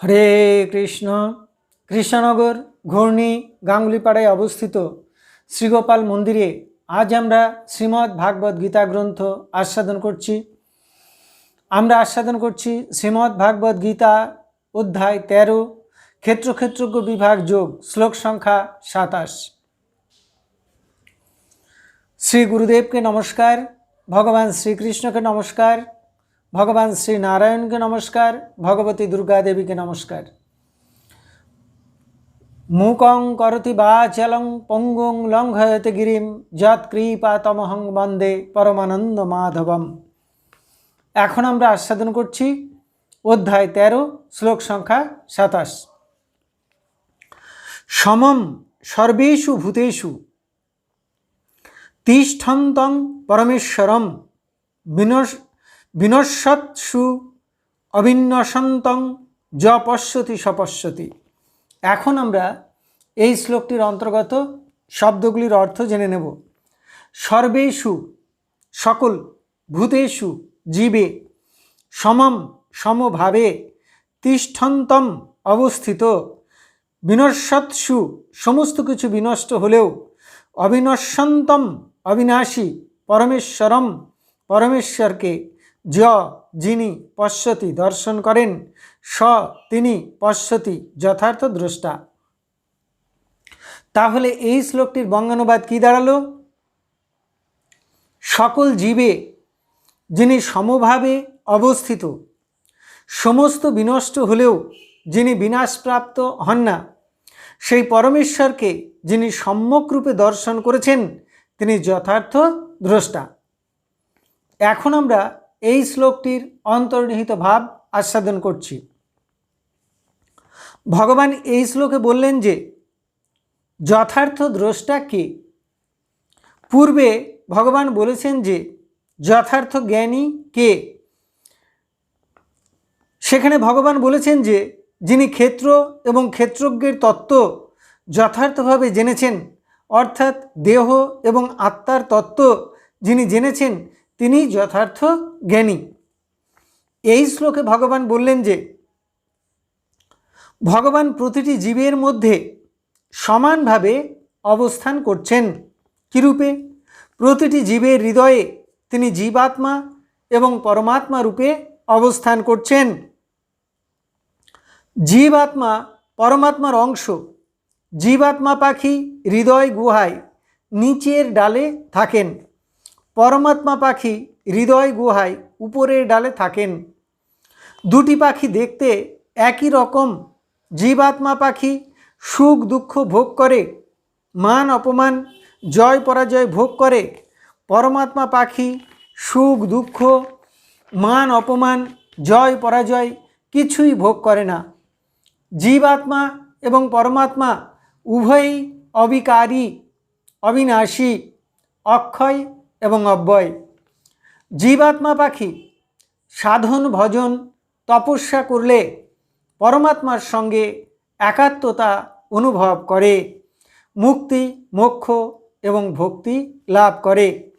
হরে কৃষ্ণ। কৃষ্ণনগর ঘূর্ণি গাঙ্গুলিপাড়ায় অবস্থিত শ্রীগোপাল মন্দিরে আজ আমরা শ্রীমদ্ ভাগবত গীতা গ্রন্থ আস্বাদন করছি। আমরা আস্বাদন করছি শ্রীমদ্ ভাগবত গীতা অধ্যায় তেরো, ক্ষেত্র ক্ষেত্রজ্ঞ বিভাগ যোগ, শ্লোক সংখ্যা সাতাশ। শ্রী গুরুদেবকে নমস্কার, ভগবান শ্রীকৃষ্ণকে নমস্কার। ভগবান শ্রী নারায়ণকে নমস্কার, ভগবতী দুর্গা দেবীকে নমস্কার। মুকং করতি বাচলং পঙ্গুং লঙ্ঘয়তে গিরিম, যৎ কৃপাতমহং বন্দে পরমানন্দ মাধবম। এখন আমরা আস্বাদন করছি অধ্যায় তেরো, শ্লোক সংখ্যা সাতাশ। সমম সর্বেষু ভূতেষু, তিষ্ঠন্তং পরমেশ্বরম, বিনশ বিনশ্বৎসু অবিন্যসন্তং য পশ্যতি সপশ্যতি এখন আমরা এই শ্লোকটির অন্তর্গত শব্দগুলির অর্থ জেনে নেব। সর্বেষু, সকল, ভূতেষু, জীবে, সমম, সমভাবে, তিষ্ঠন্তম অবস্থিত, বিনশ্বৎসু, সমস্ত কিছু বিনষ্ট হলেও, অবিনশ্বন্তম অবিনাশী, পরমেশ্বরম, পরমেশ্বরকে য যিনি পশ্যতি দর্শন করেন, স তিনি পশ্যতি যথার্থ দ্রষ্টা। তাহলে এই শ্লোকটির বঙ্গানুবাদ কি দাঁড়াল? সকল জীবে যিনি সমভাবে অবস্থিত, সমস্ত বিনষ্ট হলেও যিনি বিনাশপ্রাপ্ত হন না, সেই পরমেশ্বরকে যিনি সম্যকরূপে দর্শন করেছেন, তিনি যথার্থ দ্রষ্টা। এখন আমরা এই শ্লোকটির অন্তর্নিহিত ভাব আস্বাদন করছি। ভগবান এই শ্লোকে বললেন যে, যথার্থ দ্রষ্টা কে? পূর্বে ভগবান বলেছেন যে, যথার্থ জ্ঞানী কে? সেখানে ভগবান বলেছেন যে, যিনি ক্ষেত্র এবং ক্ষেত্রজ্ঞের তত্ত্ব যথার্থভাবে জেনেছেন, অর্থাৎ দেহ এবং আত্মার তত্ত্ব যিনি জেনেছেন তিনি যথার্থ জ্ঞানী। এই শ্লোকে ভগবান বললেন যে, ভগবান প্রতিটি জীবের মধ্যে সমানভাবে অবস্থান করছেন। কীরূপে? প্রতিটি জীবের হৃদয়ে তিনি জীবাত্মা এবং পরমাত্মা রূপে অবস্থান করছেন। জীবাত্মা পরমাত্মার অংশ, জীবাত্মা পাখি হৃদয় গুহায় নিচের ডালে থাকেন। পরমাত্মা পাখি হৃদয় গুহায় উপরের ডালে থাকেন। দুটি পাখি দেখতে একই রকম। জীবাত্মা পাখি সুখ দুঃখ ভোগ করে, মান অপমান, জয় পরাজয় ভোগ করে। পরমাত্মা পাখি সুখ দুঃখ, মান অপমান, জয় পরাজয় কিছুই ভোগ করে না। জীবাত্মা এবং পরমাত্মা উভয়ই অবিকারী, অবিনাশী, অক্ষয় এবং অব্যয়। জীবাত্মা পাখি, সাধন, ভজন, তপস্যা করলে পরমাত্মার সঙ্গে একাত্মতা অনুভব করে, মুক্তি, মোক্ষ এবং ভক্তি লাভ করে।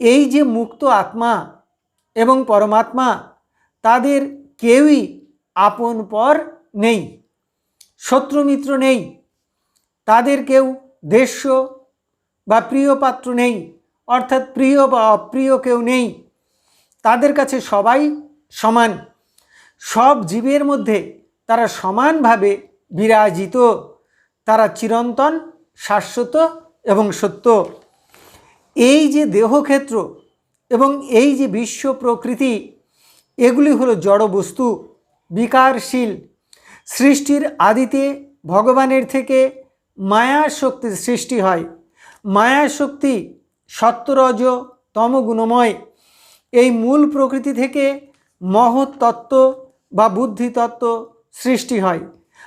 এই যে মুক্ত আত্মা এবং পরমাত্মা, তাদের কেউই আপন পর নেই শত্রুমিত্র নেই, তাদের কেউ দেশ্য বা প্রিয় পাত্র নেই। অর্থাৎ প্রিয় বা অপ্রিয় কেউ নেই। তাদের কাছে সবাই সমান। সব জীবের মধ্যে তারা সমানভাবে বিরাজিত। তারা চিরন্তন, শাশ্বত এবং সত্য। এই যে দেহক্ষেত্র এবং এই যে বিশ্ব প্রকৃতি, এগুলি হলো জড় বস্তু, বিকারশীল। সৃষ্টির আদিতে ভগবানের থেকে মায়া শক্তির সৃষ্টি হয়। মায়া শক্তি সত্যরজ তমগুণময়। এই মূল প্রকৃতি থেকে মহৎ তত্ত্ব বা বুদ্ধিতত্ত্ব সৃষ্টি হয়,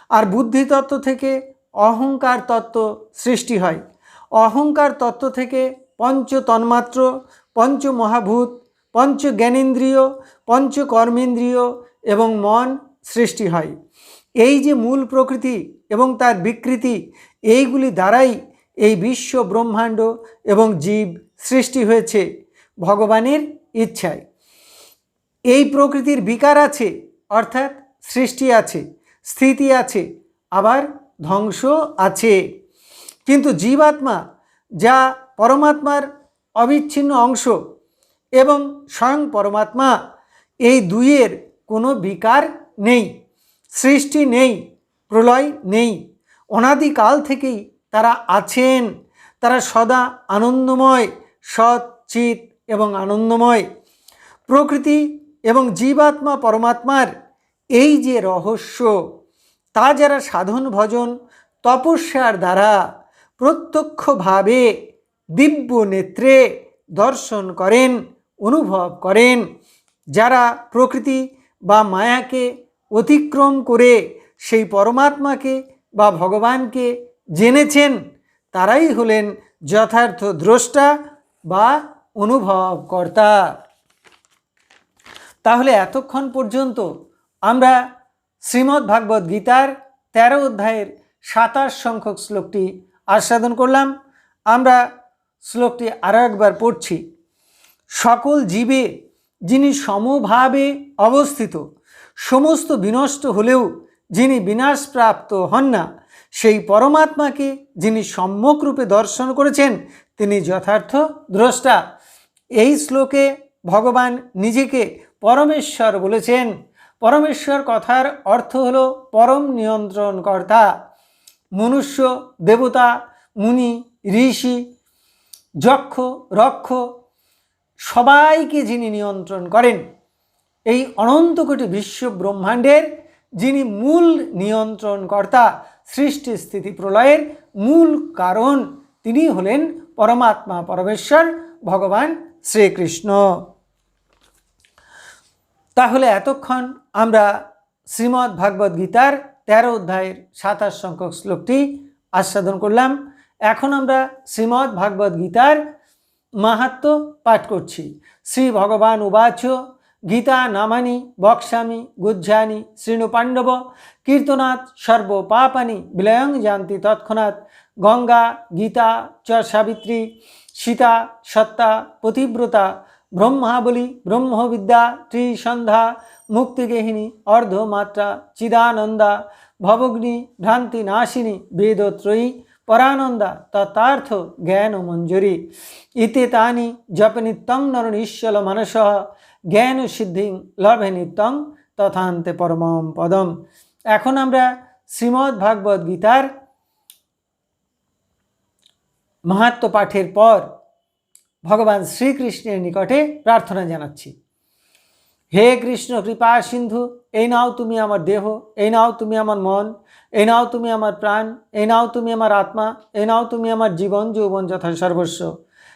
আর বুদ্ধিতত্ত্ব থেকে অহংকার তত্ত্ব সৃষ্টি হয়। অহংকার তত্ত্ব থেকে পঞ্চ তন্মাত্র, পঞ্চ মহাভূত, পঞ্চ জ্ঞানেন্দ্রিয়, পঞ্চ কর্মেন্দ্রিয় এবং মন সৃষ্টি হয়। এই যে মূল প্রকৃতি এবং তার বিকৃতি, এইগুলি দ্বারাই এই বিশ্ব ব্রহ্মাণ্ড এবং জীব সৃষ্টি হয়েছে ভগবানের ইচ্ছায়। এই প্রকৃতির বিকার আছে, অর্থাৎ সৃষ্টি আছে, স্থিতি আছে, আবার ধ্বংস আছে। কিন্তু জীবাত্মা যা পরমাত্মার অবিচ্ছিন্ন অংশ এবং স্বয়ং পরমাত্মা, এই দুইয়ের কোনো বিকার নেই, সৃষ্টি নেই, প্রলয় নেই। অনাদিকাল থেকেই তারা আছেন, তারা সদা আনন্দময়, সৎ, চিত এবং আনন্দময়। প্রকৃতি এবং জীবাত্মা পরমাত্মার এই যে রহস্য, তা যারা সাধন ভজন, তপস্যার দ্বারা প্রত্যক্ষভাবে দিব্য নেত্রে দর্শন করেন, অনুভব করেন, যারা প্রকৃতি বা মায়াকে অতিক্রম করে সেই পরমাত্মাকে বা ভগবানকে জেনেছেন, তারাই হলেন যথার্থ দ্রষ্টা বা অনুভবকর্তা। তাহলে এতক্ষণ পর্যন্ত আমরা শ্রীমদ্ ভাগবত গীতার তেরো অধ্যায়ের সাতাশ সংখ্যক শ্লোকটি আস্বাদন করলাম। আমরা শ্লোকটি আরও একবার পড়ছি। সকল জীবে যিনি সমভাবে অবস্থিত, সমস্ত বিনষ্ট হলেও যিনি বিনাশপ্রাপ্ত হন না সেই পরমাত্মাকে যিনি সম্যক রূপে দর্শন করেছেন, তিনি যথার্থ দ্রষ্টা। এই শ্লোকে ভগবান নিজেকে পরমেশ্বর বলেছেন। পরমেশ্বর কথার অর্থ হল পরম নিয়ন্ত্রণকর্তা। মনুষ্য, দেবতা, মুনি, ঋষি, যক্ষ, রক্ষ, সবাইকে যিনি নিয়ন্ত্রণ করেন, এই অনন্ত কোটি বিশ্ব ব্রহ্মাণ্ডের যিনি মূল নিয়ন্ত্রণকর্তা সৃষ্টি স্থিতি প্রলয়ের মূল কারণ তিনি হলেন পরমাত্মা পরমেশ্বর, ভগবান শ্রীকৃষ্ণ। তাহলে এতক্ষণ আমরা শ্রীমদ্ ভাগবত গীতার তেরো অধ্যায়ের সাতাশ সংখ্যক শ্লোকটি আস্বাদন করলাম। এখন আমরা শ্রীমদ্ ভাগবত গীতার মাহাত্ম পাঠ করছি। শ্রী ভগবান উবাচ গীতা নামানি, বক্সামি, গুজ্জানি শৃণু পাণ্ডব, কীর্তনাথ সর্ব পাপানি বিলয়ং জানতি তৎক্ষণাৎ গঙ্গা, গীতা, চ সাবিত্রী, সীতা, সত্তা, পতিব্রতা, ব্রহ্মাবলী, ব্রহ্মবিদ্যা, ত্রিসন্ধ্যা মুক্তিগেহিনী অর্ধমাত্রা, চিদানন্দা, ভবগ্নি ভ্রান্তি নাশিনী বেদত্রয়ী, পরানন্দা তথার্থ জ্ঞান মঞ্জুরি ইতে তানি জপ নিত্যং নর নিশ্চল মানস জ্ঞান সিদ্ধি লভে নিত্যং তথান্তে পরমম পদম। এখন আমরা শ্রীমদ্ ভাগবত গীতার মাহাত্ম পাঠের পর ভগবান শ্রীকৃষ্ণের নিকটে প্রার্থনা জানাচ্ছি। হে কৃষ্ণ, কৃপা, সিন্ধু, এই নাও তুমি আমার দেহ, এই নাও তুমি আমার মন, এই নাও তুমি আমার প্রাণ, এই নাও তুমি আমার আত্মা, এই নাও তুমি আমার জীবন, যৌবন যথা সর্বস্ব